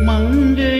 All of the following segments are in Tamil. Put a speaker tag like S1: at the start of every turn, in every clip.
S1: 忙着。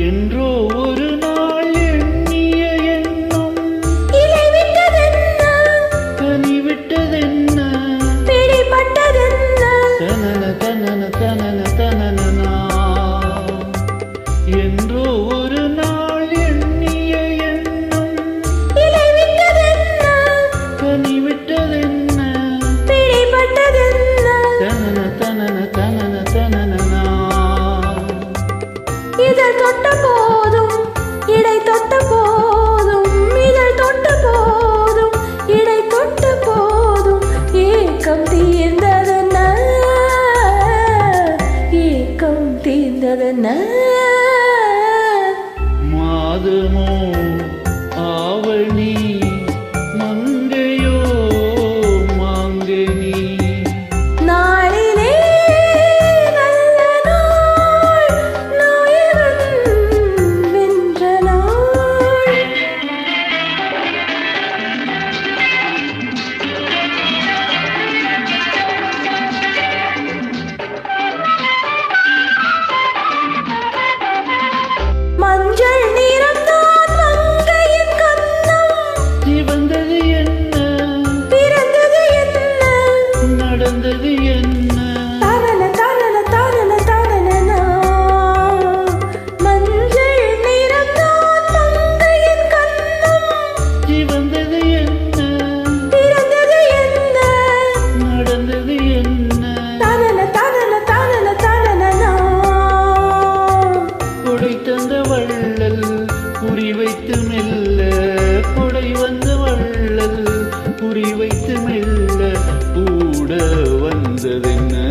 S1: என்றோ ஒரு
S2: the tiên
S1: வைத்து மெல்ல கூட வந்ததென்ன?